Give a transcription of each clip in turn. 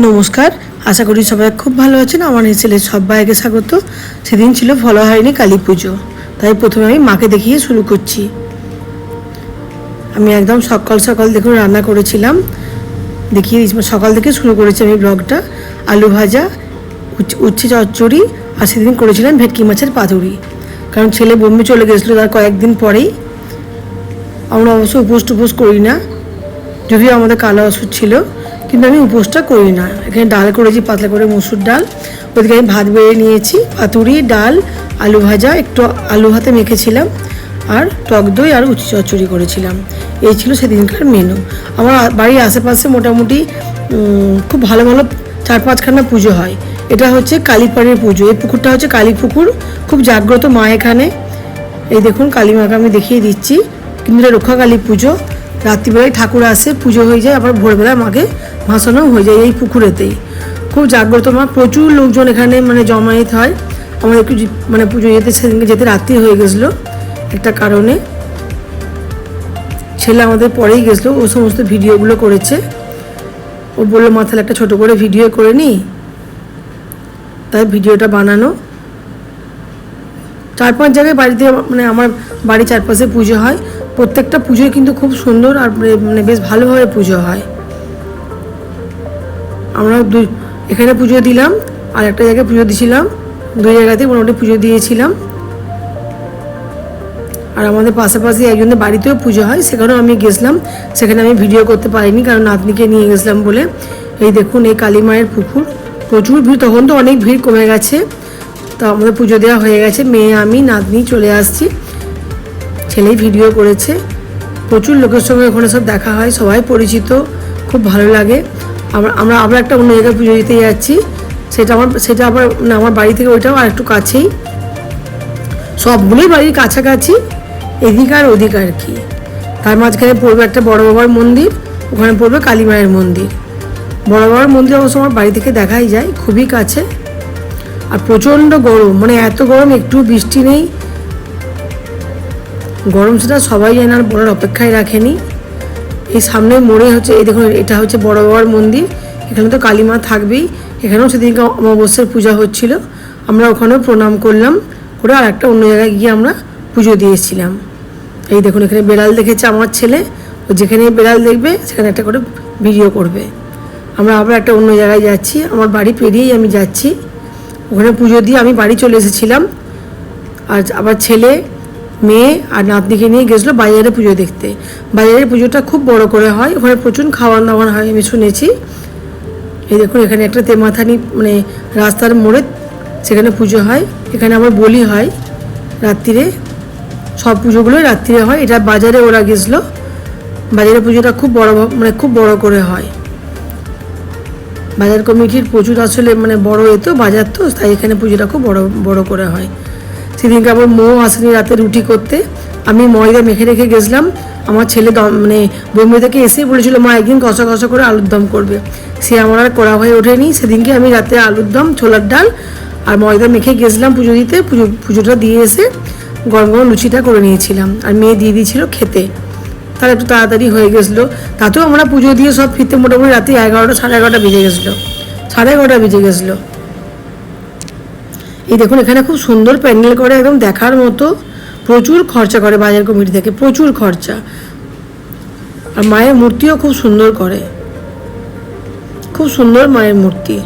নমস্কার, আশা করি সবাই খুব ভালো আছেন। আমার এই ছেলে সবাইকে স্বাগত। সেদিন ছিল ফলো হয়নি কালী পুজো, তাই প্রথমে আমি মাকে দেখিয়ে শুরু করছি। আমি একদম সকাল সকাল দেখুন রান্না করেছিলাম। দেখিয়ে দিচ্ছি সকাল থেকে শুরু করেছি আমি ব্লগটা। আলু ভাজা, উচ- উচ্ছে চচ্চড়ি, আর সেদিন করেছিলাম ভেটকি মাছের পাতুরি। কারণ ছেলে বোম্বে চলে গেছিল তার কয়েকদিন পরেই। আমরা অবশ্য উপোস টুপোস করি না, যদিও আমাদের কালো ওষুধ ছিল। কিন্তু আমি উপোসটা করি না। এখানে ডাল করেছি, পাতলা করে মসুর ডাল। ওদিকে আমি ভাত বেড়ে নিয়েছি, পাতুরি, ডাল, আলু ভাজা, একটু আলু হাতে মেখেছিলাম, আর টক দই আর উচি চচ্চড়ি করেছিলাম। এই ছিল সেদিনকার মেনু আমার বাড়ির আশেপাশে মোটামুটি খুব ভালো ভালো চার পাঁচখানা পুজো হয়। এটা হচ্ছে কালীপাড়ের পুজো। এই পুকুরটা হচ্ছে কালী পুকুর খুব জাগ্রত মা এখানে। এই দেখুন কালী মাকে আমি দেখিয়ে দিচ্ছি। কিন্তু এটা রক্ষাকালী পুজো। রাত্রিবেলায় ঠাকুর আসে, পুজো হয়ে যায়, আবার ভোরবেলায় মাকে ভাসানো হয়ে যায় এই পুকুরেতেই। খুব জাগ্রত মা, প্রচুর লোকজন এখানে মানে জমায়েত হয়। আমাদের একটু মানে পুজো যেতে সেদিনকে যেতে রাত্রি হয়ে গেছিল একটা কারণে। ছেলে আমাদের পরেই গেছিল, ও সমস্ত ভিডিওগুলো করেছে। ও বলল মাথায় একটা ছোট করে ভিডিও করে নিই তাই ভিডিওটা বানানো। চার পাঁচ জায়গায় বাড়িতে মানে আমার বাড়ির চারপাশে পুজো হয়। প্রত্যেকটা পুজোই কিন্তু খুব সুন্দর আর মানে- বেশ ভালোভাবে পুজো হয়। আমরা এখানে পুজো দিলাম, আর একটা জায়গায় পুজো দিয়েছিলাম। দুই জায়গাতে মোটামুটি পুজো দিয়েছিলাম। আর আমাদের পাশাপাশি একজনের বাড়িতেও পুজো হয়, সেখানেও আমি গেছিলাম। সেখানে আমি ভিডিও করতে পারিনি, কারণ নাতনিকে নিয়ে গেছিলাম বলে। এই দেখুন, এই কালী মায়ের পুকুর। প্রচুর ভিড়, তখন তো অনেক ভিড় কমে গেছে। তো আমাদের পুজো দেওয়া হয়ে গেছে। মেয়ে, আমি, নাতনি চলে আসছি। ছেলেই ভিডিও করেছে। প্রচুর লোকের সঙ্গে ওখানে সব দেখা হয়, সবাই পরিচিত, খুব ভালো লাগে। আমরা আমরা আবার একটা অন্য জায়গায় পুজো দিতে যাচ্ছি। সেটা আমার, সেটা আবার, না, আমার বাড়ি থেকে ওইটাও আর একটু কাছেই সবগুলোই বাড়ির কাছাকাছি, এদিক আর ওদিক আর কি। তার মাঝখানে পড়বে একটা বড় বাবার মন্দির, ওখানে পড়বে কালী মায়ের মন্দির। বড় বাবার মন্দির অবশ্য আমার বাড়ি থেকে দেখাই যায়, খুবই কাছে। আর প্রচণ্ড গরম মানে এত গরম, একটু বৃষ্টি নেই গরম সেটা সবাই জানে আর বলার অপেক্ষায় রাখেনি। এই সামনে মোড়ে হচ্ছে, এই দেখুন, এটা হচ্ছে বড় বাবার মন্দির। এখানে তো কালী মা থাকবেই। এখানেও সেদিনকে অমাবস্যার পূজা হচ্ছিল। আমরা ওখানেও প্রণাম করলাম, করে আর একটা অন্য জায়গায় গিয়ে আমরা পুজো দিয়েছিলাম এই দেখুন, এখানে বেড়াল দেখেছে আমার ছেলে। ও যেখানে বেড়াল দেখবে, সেখানে একটা করে ভিডিও করবে। আমরা আবার একটা অন্য জায়গায় যাচ্ছি। আমার বাড়ি পেরিয়েই আমি যাচ্ছি। ওখানে পুজো দিয়ে আমি বাড়ি চলে এসেছিলাম। আর আবার ছেলে মেয়ে আর নাতনিকে নিয়ে গেছিল বাজারে পুজো দেখতে। বাজারের পুজোটা খুব বড় করে হয়, ওখানে প্রচুর খাওয়ান দাওয়ান হয়, আমি শুনেছি। এই দেখুন, এখানে একটা তেমাথানি মানে রাস্তার মোড়ে সেখানে পুজো হয়। এখানে আমার বলি হয়, রাত্রিরে। সব পুজোগুলোই রাত্রিরে হয়। এটা বাজারে ওরা গেছিল। বাজারে পুজোটা খুব বড় মানে খুব বড় করে হয়। বাজার কমিটির প্রচুর আসলে মানে বড় এ তো, বাজার তো, তাই এখানে পুজোটা খুব বড় বড় করে হয়। সেদিনকে আবার মৌ আসেনি রাতে রুটি করতে। আমি ময়দা মেখে রেখে গেছিলাম। আমার ছেলে দম মানে বোম্বে থেকে এসেই বলেছিল, মা, একদিন কষা কষা করে আলুর দম করবে। সে আমার আর করা হয়ে ওঠেনি। সেদিনকে আমি রাতে আলুর দম, ছোলার ডাল আর ময়দা মেখে গেছিলাম পুজো দিতে। পুজো পুজোটা দিয়ে এসে গরম গরম লুচিটা করে নিয়েছিলাম। আর মেয়ে দিয়ে দিয়েছিল খেতে। তাহলে একটু তাড়াতাড়ি হয়ে গেছিল। তাতেও আমরা পুজো দিয়ে সব ফিরতে মোটামুটি রাতে এগারোটা, সাড়ে এগারোটা বেজে গেছিল। সাড়ে এগারোটা বেজে গেছিল। এই দেখুন, এখানে খুব সুন্দর প্যান্ডেল করে একদম দেখার মতো প্রচুর খরচা করে বাজার কমিটি থেকে, প্রচুর খরচা। আর মায়ের মূর্তিও খুব সুন্দর করে। খুব সুন্দর মায়ের মূর্তি।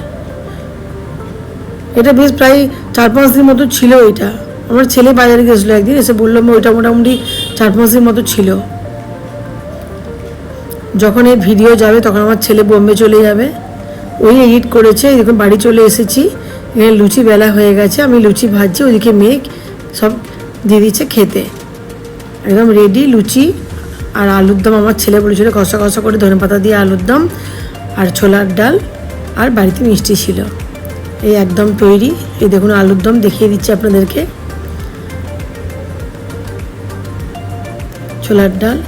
এটা বেশ প্রায় চার পাঁচ দিন মতো ছিল এটা। আমার ছেলে বাজারে গেছিল একদিন, এসে বলল ওইটা মোটামুটি চার পাঁচ দিন মতো ছিল। যখন এই ভিডিও যাবে, তখন আমার ছেলে বোম্বে চলে যাবে। ওই এডিট করেছে দেখুন, বাড়ি চলে এসেছি। এখানে লুচি বেলা হয়ে গেছে, আমি লুচি ভাজছি, ওদিকে মেয়ে সব দিয়ে দিচ্ছে খেতে। একদম রেডি লুচি আর আলুর দম, আমার ছেলে বলেছিল কষা কষা করে ধনে পাতা দিয়ে আলুর দম আর ছোলার ডাল আর বাড়িতে মিষ্টি ছিল। এই একদম তৈরি, এই দেখুন আলুর দম দেখিয়ে দিচ্ছি আপনাদেরকে। ছোলার ডাল,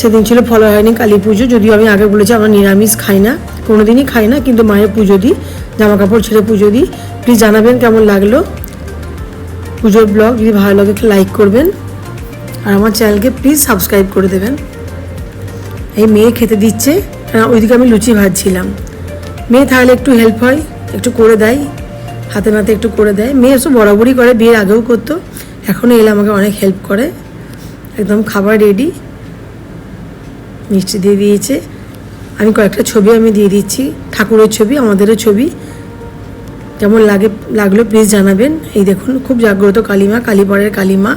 সেদিন ছিল ফলো হয়নি কালী পুজো, যদিও আমি আগে বলেছি আমরা নিরামিষ খাই না কোনো দিনই খাই না, কিন্তু মায়ের পুজো দিই। জামা কাপড় ছেড়ে পুজো দিই। প্লিজ জানাবেন কেমন লাগল। পুজোর ব্লগ যদি ভালো লাগে একটু লাইক করবেন। আর আমার চ্যানেলকে প্লিজ সাবস্ক্রাইব করে দেবেন। এই মেয়ে খেতে দিচ্ছে। ওইদিকে আমি লুচি ভাজছিলাম। মেয়ে তাহলে একটু হেল্প হয়, একটু করে দেয়। হাতে নাতে একটু করে দেয়। মেয়ে সব বরাবরই করে, বিয়ের আগেও করতো। এখনও এলে আমাকে অনেক হেল্প করে। একদম খাবার রেডি মিষ্টি দিয়ে দিয়েছে। আমি কয়েকটা ছবি আমি দিয়ে দিচ্ছি। ঠাকুরের ছবি, আমাদেরও ছবি। কেমন লাগে, লাগল প্লিজ জানাবেন। এই দেখুন, খুব জাগ্রত কালিমা, কালীপাড়ের কালিমা।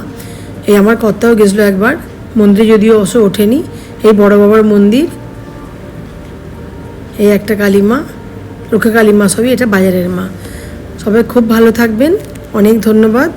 এই আমার কর্তাও গেছিল একবার। মন্দিরে যদিও অবশ্য ওঠেনি। এই বড় বাবার মন্দির, এই একটা কালিমা রুখে কালিমা সবই, এটা বাজারের মা। সবাই খুব ভালো থাকবেন। অনেক ধন্যবাদ।